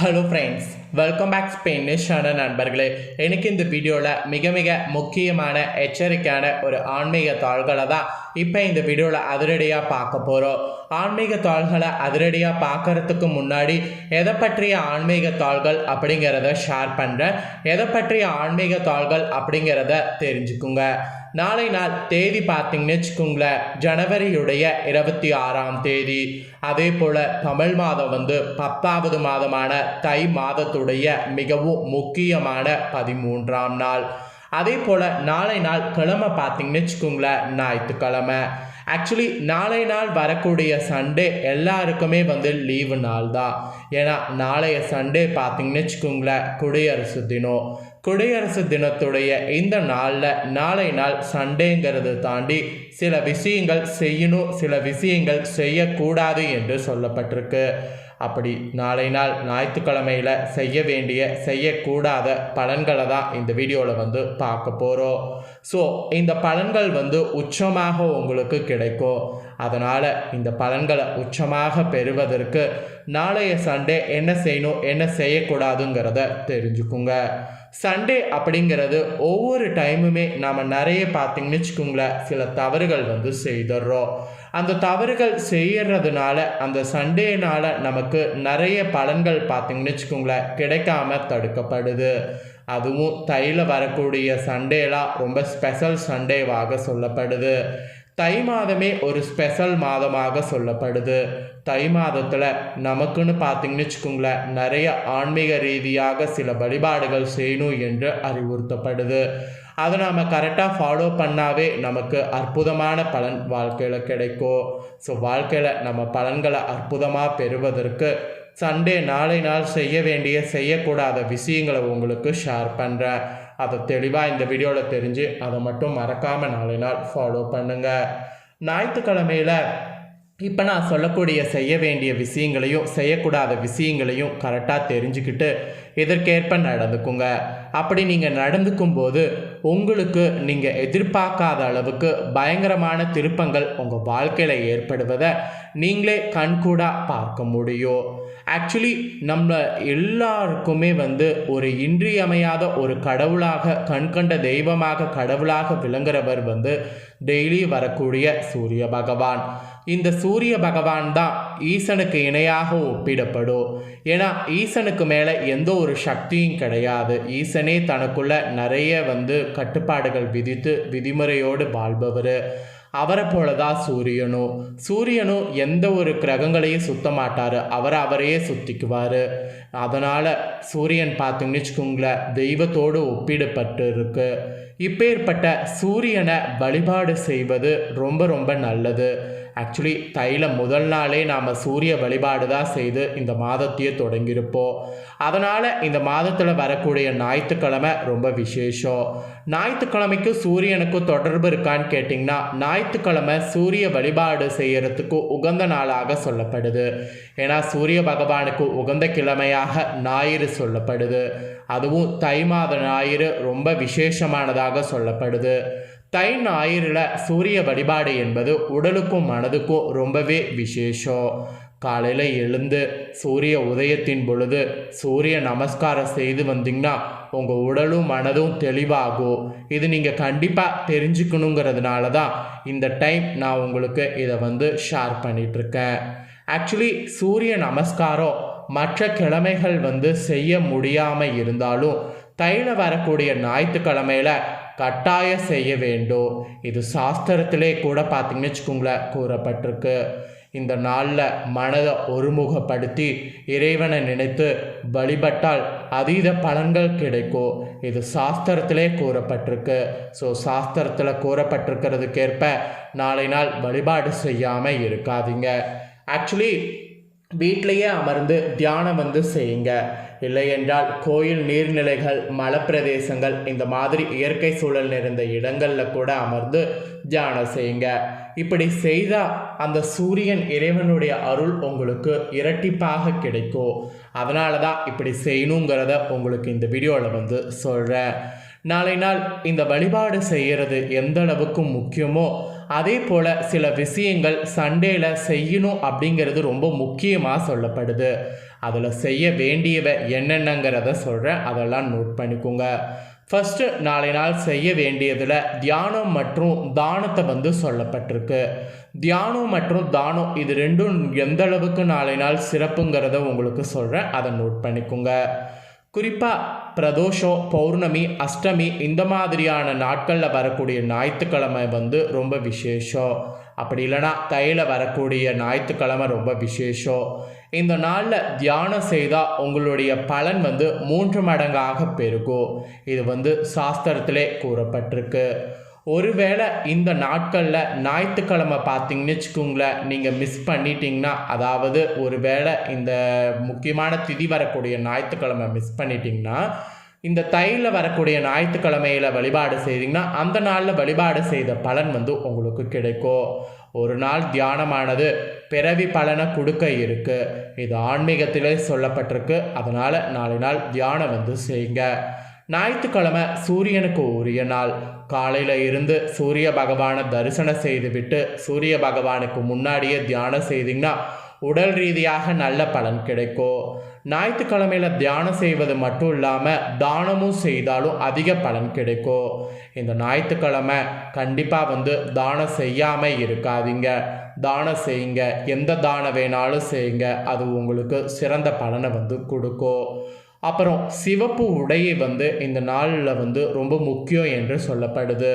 Hello friends welcome back Spain ஸ்பெயினிஷான நண்பர்களே. எனக்கு இந்த வீடியோவில் மிக மிக முக்கியமான எச்சரிக்கையான ஒரு ஆன்மீக தாள்களை தான் இப்போ இந்த வீடியோவில் அதிரடியாக பார்க்க போகிறோம் ஆன்மீக தாள்களை அதிரடியாக பார்க்கறதுக்கு முன்னாடி எதை பற்றிய ஆன்மீக தாள்கள் அப்படிங்கிறத ஷேர் பண்ணுறேன் எதை பற்றிய ஆன்மீக தாள்கள் அப்படிங்கிறத தெரிஞ்சுக்குங்க. நாளை நாள் தேதி பார்த்தீங்கன்னு வச்சுக்கோங்களேன் ஜனவரியுடைய இருபத்தி ஆறாம் தேதி. அதே போல் தமிழ் மாதம் வந்து பத்தாவது மாதமான தை மாதத்துடைய மிகவும் முக்கியமான பதிமூன்றாம் நாள். அதே போல் நாளை நாள் கிழமை பார்த்தீங்கன்னு வச்சுக்கோங்களேன் ஞாயிற்றுக்கிழமை. ஆக்சுவலி நாளை நாள் வரக்கூடிய சண்டே எல்லாருக்குமே வந்து லீவு நாள் தான் ஏன்னா நாளைய சண்டே பார்த்தீங்கன்னு வச்சுக்கோங்களேன் குடியரசு தினம். குடியரசு தினத்துடைய இந்த நாளில் நாளை நாள் சண்டேங்கிறது தாண்டி சில விஷயங்கள் செய்யணும் சில விஷயங்கள் செய்யக்கூடாது என்று சொல்லப்பட்டிருக்கு. அப்படி நாளை நாள் ஞாயிற்றுக்கிழமையில் செய்ய வேண்டிய செய்யக்கூடாத பலன்களை தான் இந்த வீடியோவில் வந்து பார்க்க போகிறோம் ஸோ இந்த பலன்கள் வந்து உச்சமாக உங்களுக்கு கிடைக்கும். அதனால் இந்த பலன்களை உச்சமாக பெறுவதற்கு நாளைய சண்டே என்ன செய்யணும் என்ன செய்யக்கூடாதுங்கிறத தெரிஞ்சுக்குங்க. சண்டே அப்படிங்கிறது ஒவ்வொரு டைமுமே நாம் நிறைய பார்த்திங்கன்னு வச்சுக்கோங்களேன் சில தவறுகள் வந்து செய்துடுறோம். அந்த தவறுகள் செய்யறதுனால அந்த சண்டேனால் நமக்கு நிறைய பலன்கள் பார்த்திங்கன்னு வச்சுக்கோங்களேன் கிடைக்காம தடுக்கப்படுது. அதுவும் தையில் வரக்கூடிய சண்டேலாம் ரொம்ப ஸ்பெஷல் சண்டேவாக சொல்லப்படுது. தை மாதமே ஒரு ஸ்பெஷல் மாதமாக சொல்லப்படுது. தை மாதத்தில் நமக்குன்னு பார்த்தீங்கன்னு வச்சுக்கோங்களேன் நிறைய ஆன்மீக ரீதியாக சில வழிபாடுகள் செய்யணும் என்று அறிவுறுத்தப்படுது. அதை நாம் கரெக்டாக ஃபாலோ பண்ணாவே நமக்கு அற்புதமான பலன் வாழ்க்கையில் கிடைக்கும். ஸோ வாழ்க்கையில் நம்ம பலன்களை அற்புதமாக பெறுவதற்கு சண்டே நாளை நாள் செய்ய வேண்டிய செய்யக்கூடாத விஷயங்களை உங்களுக்கு ஷேர் பண்ணுறேன் அதை தெளிவாக இந்த வீடியோவில் தெரிஞ்சு அதை மட்டும் மறக்காமல் நாளை நாள் ஃபாலோ பண்ணுங்கள் ஞாயிற்றுக்கிழமையில் இப்போ நான் சொல்லக்கூடிய செய்ய வேண்டிய விஷயங்களையும் செய்யக்கூடாத விஷயங்களையும் கரெக்டாக தெரிஞ்சுக்கிட்டு இதற்கேற்ப நடந்துக்குங்க. அப்படி நீங்கள் நடந்துக்கும் போது உங்களுக்கு நீங்கள் எதிர்பார்க்காத அளவுக்கு பயங்கரமான திருப்பங்கள் உங்கள் வாழ்க்கையில் ஏற்படுவதை நீங்களே கண்கூடாக பார்க்க முடியும். ஆக்சுவலி நம்ம எல்லாருக்குமே வந்து ஒரு இன்றியமையாத ஒரு கடவுளாக கண்கண்ட தெய்வமாக கடவுளாக விளங்குறவர் வந்து டெய்லி வரக்கூடிய சூரிய பகவான். இந்த சூரிய பகவான் தான் ஈசனுக்கு இணையாக ஒப்பிடப்படும் ஏன்னா ஈசனுக்கு மேலே எந்த ஒரு சக்தியும் கிடையாது. ஈசனே தனக்குள்ள நிறைய வந்து கட்டுப்பாடுகள் விதித்து விதிமுறையோடு வாழ்பவர். அவரை போல தான் சூரியனும் சூரியனும் எந்த ஒரு கிரகங்களையும் சுத்த மாட்டார் அவரை அவரையே சுத்திக்குவார். அதனால் சூரியன் பார்த்தீங்கன்னு வச்சுக்கோங்களேன் தெய்வத்தோடு ஒப்பிடப்பட்டு இருக்குது இப்பேற்பட்ட சூரியனை வழிபாடு செய்வது ரொம்ப ரொம்ப நல்லது. ஆக்சுவலி தைல முதல் நாளே நாம் சூரிய வழிபாடு தான் செய்து இந்த மாதத்தையே தொடங்கியிருப்போம். அதனால் இந்த மாதத்தில் வரக்கூடிய ஞாயிற்றுக்கிழமை ரொம்ப விசேஷம். ஞாயிற்றுக்கிழமைக்கு சூரியனுக்கு தொடர்பு இருக்கான்னு கேட்டிங்கன்னா ஞாயிற்றுக்கிழமை சூரிய வழிபாடு செய்கிறதுக்கு உகந்த நாளாக சொல்லப்படுது. ஏன்னா சூரிய பகவானுக்கு உகந்த கிழமையாக ஞாயிறு சொல்லப்படுது. அதுவும் தை மாத ஞாயிறு ரொம்ப விசேஷமானதாக சொல்லப்படுது. தை ஞாயிறில் சூரிய வழிபாடு என்பது உடலுக்கும் மனதுக்கும் ரொம்பவே விசேஷம். காலையில் எழுந்து சூரிய உதயத்தின் பொழுது சூரிய நமஸ்காரம் செய்து வந்தீங்கன்னா உங்கள் உடலும் மனதும் தெளிவாகும். இது நீங்கள் கண்டிப்பாக தெரிஞ்சுக்கணுங்கிறதுனால தான் இந்த டைம் நான் உங்களுக்கு இதை வந்து ஷேர் பண்ணிகிட்ருக்கேன் ஆக்சுவலி சூரிய நமஸ்காரம் மற்ற கிழமைகள் வந்து செய்ய முடியாமல் இருந்தாலும் தையில் வரக்கூடிய ஞாயிற்றுக்கிழமையில் கட்டாயம் செய்ய வேண்டும் இது சாஸ்திரத்திலே கூட பார்த்தீங்கன்னு வச்சுக்கோங்களேன் கூறப்பட்டிருக்கு. இந்த நாளில் மனதை ஒருமுகப்படுத்தி இறைவனை நினைத்து வழிபட்டால் அதீத பலன்கள் கிடைக்கும் இது சாஸ்திரத்திலே கூறப்பட்டிருக்கு. ஸோ சாஸ்திரத்தில் கூறப்பட்டிருக்கிறதுக்கேற்ப நாளை நாள் வழிபாடு செய்யாமல் இருக்காதீங்க. ஆக்சுவலி வீட்டிலையே அமர்ந்து தியானம் வந்து செய்யுங்க. இல்லை என்றால் கோயில் நீர்நிலைகள் மலப்பிரதேசங்கள் இந்த மாதிரி இயற்கை சூழல் நிறைந்த இடங்களில் கூட அமர்ந்து தியானம் செய்யுங்க. இப்படி செய்தால் அந்த சூரியன் இறைவனுடைய அருள் உங்களுக்கு இரட்டிப்பாக கிடைக்கும். அதனால தான் இப்படி செய்யணுங்கிறத உங்களுக்கு இந்த வீடியோவில் வந்து சொல்கிறேன் நாளை நாள் இந்த வழிபாடு செய்கிறது எந்த அளவுக்கு முக்கியமோ அதே போல் சில விஷயங்கள் சண்டேல செய்யணும் அப்படிங்கிறது ரொம்ப முக்கியமாக சொல்லப்படுது. அதில் செய்ய வேண்டியவை என்னென்னங்கிறத சொல்கிறேன் அதெல்லாம் நோட் பண்ணிக்கோங்க. ஃபஸ்ட்டு நாளை நாள் செய்ய வேண்டியதில் தியானம் மற்றும் தானத்தை வந்து சொல்லப்பட்டிருக்கு. தியானம் மற்றும் தானம் இது ரெண்டும் எந்த அளவுக்கு நாளை நாள் சிறப்புங்கிறத உங்களுக்கு சொல்கிறேன் அதை நோட் பண்ணிக்கோங்க. குறிப்பாக பிரதோஷம் பௌர்ணமி அஷ்டமி இந்த மாதிரியான நாட்களில் வரக்கூடிய ஞாயிற்றுக்கிழமை வந்து ரொம்ப விசேஷம். அப்படி இல்லைன்னா தையில் வரக்கூடிய ஞாயிற்றுக்கிழமை ரொம்ப விசேஷம். இந்த நாளில் தியானம் செய்தால் உங்களுடைய பலன் வந்து மூன்று மடங்காக பெருகும். இது வந்து சாஸ்திரத்திலே கூறப்பட்டிருக்கு. ஒருவேளை இந்த நாட்களில் ஞாயிற்றுக்கிழமை பார்த்தீங்கன்னு வச்சுக்கோங்களேன் நீங்கள் மிஸ் பண்ணிட்டீங்கன்னா அதாவது ஒருவேளை இந்த முக்கியமான திதி வரக்கூடிய ஞாயிற்றுக்கிழமை மிஸ் பண்ணிட்டீங்கன்னா இந்த தையில் வரக்கூடிய ஞாயிற்றுக்கிழமையில் வழிபாடு செய்தீங்கன்னா அந்த நாளில் வழிபாடு செய்த பலன் வந்து உங்களுக்கு கிடைக்கும். ஒரு நாள் தியானமானது பிறவி பலனை கொடுக்க இருக்குது இது ஆன்மீகத்திலே சொல்லப்பட்டிருக்கு. அதனால் நாளை நாள் தியானம் வந்து செய்யுங்க. ஞாயிற்றுக்கிழமை சூரியனுக்கு உரிய நாள். காலையில் இருந்து சூரிய பகவானை தரிசனம் செய்துவிட்டு சூரிய பகவானுக்கு முன்னாடியே தியானம் செய்தீங்கன்னா உடல் ரீதியாக நல்ல பலன் கிடைக்கும். ஞாயிற்றுக்கிழமையில் தியானம் செய்வது மட்டும் இல்லாமல் தானமும் செய்தாலும் அதிக பலன் கிடைக்கும். இந்த ஞாயிற்றுக்கிழமை கண்டிப்பாக வந்து தானம் செய்யாமல் இருக்காதீங்க. தானம் செய்யுங்க. எந்த தானம் வேணாலும் செய்யுங்க. அது உங்களுக்கு சிறந்த பலனை வந்து கொடுக்கும். அப்புறம் சிவப்பு உடையை வந்து இந்த நாளில் வந்து ரொம்ப முக்கியம் என்று சொல்லப்படுது.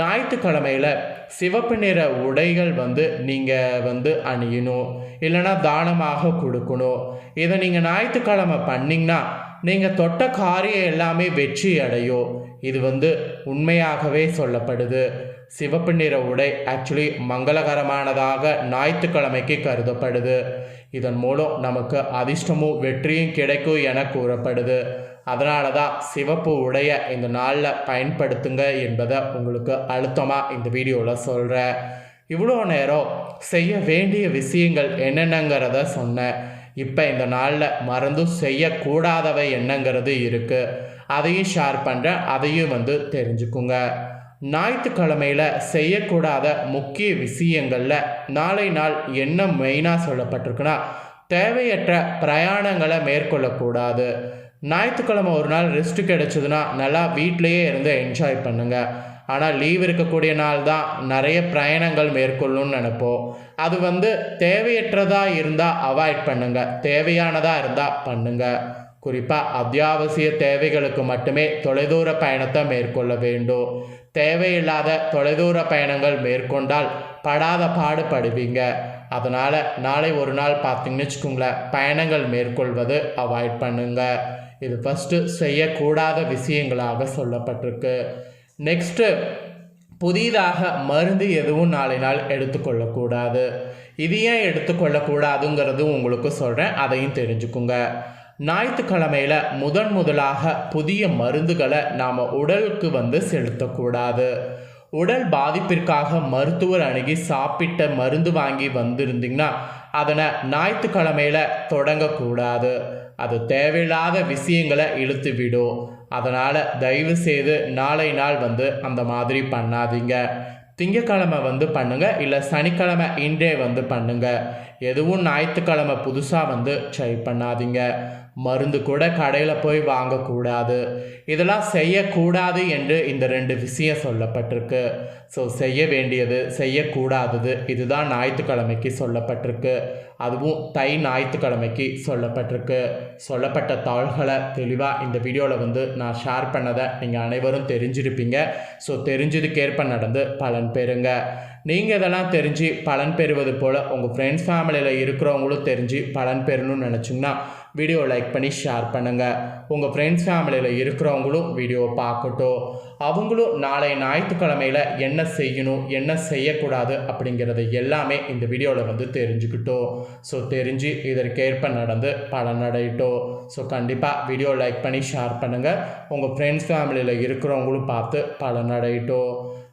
ஞாயிற்றுக்கிழமையில் சிவப்பு நிற உடைகள் வந்து நீங்கள் வந்து அணியணும். இல்லைன்னா தானமாக கொடுக்கணும். இதை நீங்கள் ஞாயிற்றுக்கிழமை பண்ணிங்கன்னா நீங்கள் தொட்ட காரியம் எல்லாமே வெற்றி அடையும். இது வந்து உண்மையாகவே சொல்லப்படுது. சிவப்பு நிற உடை ஆக்சுவலி மங்களகரமானதாக ஞாயிற்றுக்கிழமைக்கு கருதப்படுது. இதன் மூலம் நமக்கு அதிர்ஷ்டமும் வெற்றியும் கிடைக்கும் என கூறப்படுது. அதனால தான் சிவப்பு உடைய இந்த நாளில் பயன்படுத்துங்க என்பதை உங்களுக்கு அழுத்தமாக இந்த வீடியோவில் சொல்கிறேன் இவ்வளோ நேரம் செய்ய வேண்டிய விஷயங்கள் என்னென்னங்கிறத சொன்னேன். இப்போ இந்த நாளில் மறந்தும் செய்யக்கூடாதவை என்னங்கிறது இருக்குது அதையும் ஷேர் பண்ணுறேன் அதையும் வந்து தெரிஞ்சுக்குங்க. ஞாயிற்றுக்கிழமையில் செய்யக்கூடாத முக்கிய விஷயங்களில் நாளை நாள் என்ன மெயினாக சொல்லப்பட்டிருக்குன்னா தேவையற்ற பிரயாணங்களை மேற்கொள்ளக்கூடாது. ஞாயிற்றுக்கிழமை ஒரு நாள் ரெஸ்ட்டு கிடைச்சதுன்னா நல்லா வீட்டிலையே இருந்து என்ஜாய் பண்ணுங்கள் ஆனால் லீவ் இருக்கக்கூடிய நாள் தான் நிறைய பிரயாணங்கள் மேற்கொள்ளணும்னு நினைப்போம். அது வந்து தேவையற்றதாக இருந்தால் அவாய்ட் பண்ணுங்கள் தேவையானதாக இருந்தால் பண்ணுங்கள் குறிப்பாக அத்தியாவசிய தேவைகளுக்கு மட்டுமே தொலைதூர பயணத்தை மேற்கொள்ள வேண்டும். தேவையில்லாத தொலைதூர பயணங்கள் மேற்கொண்டால் படாத பாடுபடுவீங்க. அதனால் நாளை ஒரு நாள் பார்த்தீங்கன்னு வச்சுக்கோங்களேன் பயணங்கள் மேற்கொள்வது அவாய்ட் பண்ணுங்க. இது ஃபஸ்ட்டு செய்யக்கூடாத விஷயங்களாக சொல்லப்பட்டிருக்கு. நெக்ஸ்ட்டு புதிதாக மருந்து எதுவும் நாளை நாள் எடுத்துக்கொள்ளக்கூடாது. இது ஏன் எடுத்துக்கொள்ளக்கூடாதுங்கிறது உங்களுக்கு சொல்கிறேன் அதையும் தெரிஞ்சுக்குங்க. ஞாயிற்றுக்கிழமையில் முதன் முதலாக புதிய மருந்துகளை நாம் உடலுக்கு வந்து செலுத்தக்கூடாது. உடல் பாதிப்பிற்காக மருத்துவர் அணுகி சாப்பிட்ட மருந்து வாங்கி வந்திருந்தீங்கன்னா அதனை ஞாயிற்றுக்கிழமையில் தொடங்கக்கூடாது. அது தேவையில்லாத விஷயங்களை இழுத்து விடும் அதனால் தயவு செய்து நாளை நாள் வந்து அந்த மாதிரி பண்ணாதீங்க. திங்கக்கிழமை வந்து பண்ணுங்க இல்லை சனிக்கிழமை இன்றே வந்து பண்ணுங்க. எதுவும் ஞாயிற்றுக்கிழமை புதுசாக வந்து ட்ரை பண்ணாதீங்க. மருந்து கூட கடையில் போய் வாங்கக்கூடாது. இதெல்லாம் செய்யக்கூடாது என்று இந்த ரெண்டு விஷயம் சொல்லப்பட்டிருக்கு. ஸோ செய்ய வேண்டியது செய்யக்கூடாதது இதுதான் ஞாயிற்றுக்கிழமைக்கு சொல்லப்பட்டிருக்கு. அதுவும் தை ஞாயிற்றுக்கிழமைக்கு சொல்லப்பட்டிருக்கு. சொல்லப்பட்ட தாள்களை தெளிவாக இந்த வீடியோவில் வந்து நான் ஷேர் பண்ணதை நீங்கள் அனைவரும் தெரிஞ்சிருப்பீங்க. ஸோ தெரிஞ்சதுக்கேற்ப நடந்து பலன் பெறுங்க. நீங்கள் இதெல்லாம் தெரிஞ்சு பலன் பெறுவது போல் உங்கள் ஃப்ரெண்ட்ஸ் ஃபேமிலியில் இருக்கிறவங்களும் தெரிஞ்சு பலன் பெறணும்னு நினச்சிங்கன்னா வீடியோ லைக் பண்ணி ஷேர் பண்ணுங்கள் உங்கள் ஃப்ரெண்ட்ஸ் ஃபேமிலியில் இருக்கிறவங்களும் வீடியோ பார்க்கட்டும். அவங்களும் நாளை ஞாயிற்றுக்கிழமையில் என்ன செய்யணும் என்ன செய்யக்கூடாது அப்படிங்கிறது எல்லாமே இந்த வீடியோவில் வந்து தெரிஞ்சுக்கிட்டோம். ஸோ தெரிஞ்சு இதற்கேற்ப நடந்து பலனடையிட்டோம். ஸோ கண்டிப்பாக வீடியோ லைக் பண்ணி ஷேர் பண்ணுங்கள் உங்கள் ஃப்ரெண்ட்ஸ் ஃபேமிலியில் இருக்கிறவங்களும் பார்த்து பலனடையிட்டோம்.